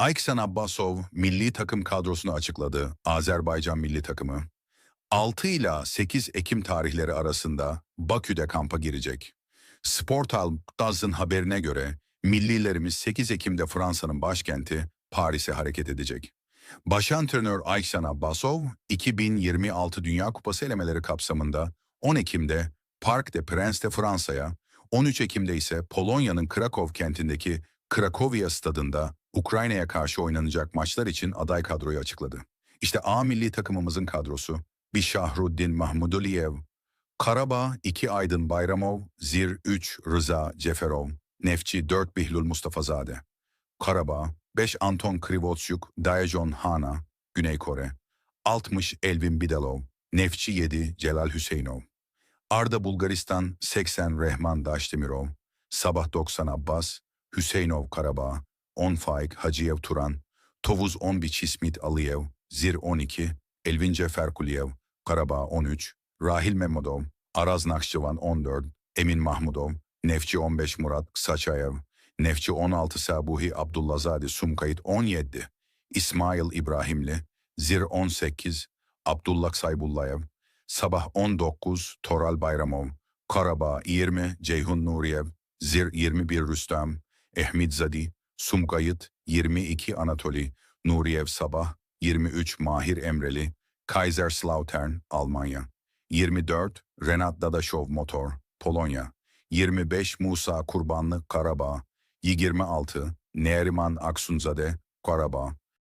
Ayksan Abbasov milli takım kadrosunu açıkladı. Azerbaycan milli takımı 6 ila 8 Ekim tarihleri arasında Bakü'de kampa girecek. Sportal Daz'ın haberine göre millilerimiz 8 Ekim'de Fransa'nın başkenti Paris'e hareket edecek. Baş antrenör Ayksan Abbasov, 2026 Dünya Kupası elemeleri kapsamında 10 Ekim'de Parc des Princes Fransa'ya, 13 Ekim'de ise Polonya'nın Krakow kentindeki Krakowia stadında Ukrayna'ya karşı oynanacak maçlar için aday kadroyu açıkladı. İşte A milli takımımızın kadrosu. Bişahruddin Mahmuduliyev, Karabağ 2 Aydın Bayramov, Zir 3 Rıza Ceferov, Nefçi 4 Bihlul Mustafazade. Karabağ 5 Anton Krivotyuk, Daejon Hana, Güney Kore. 60 Elvin Bidalov, Nefçi 7 Celal Hüseyinov. Arda Bulgaristan 80 Rehman Daşdemirov, Sabah 90 Abbas, Hüseyinov Karabağ, 10 Faik Hacıyev Turan, Tovuz 11 Çismit Aliyev, Zir 12, Elvin Ceferkuliyev, Karabağ 13, Rahil Memodov, Araz Nakşivan 14, Emin Mahmudov, Nefçi 15 Murat Saçayev, Nefçi 16 Sabuhi Abdullazade Sumkayıt 17, İsmail İbrahimli, Zir 18, Abdullah Saybullayev, Sabah 19 Toral Bayramov, Karabağ 20 Ceyhun Nuriyev, Zir 21 Rüstem, Ehmid Zadi, Sumkayıt 22 Anatoli, Nuriyev Sabah 23 Mahir Emreli, Kaiserslautern Almanya, 24 Renat Dadaşov Motor Polonya, 25 Musa Kurbanlı Karabağ, 26 Neriman Aksunzade Karabağ,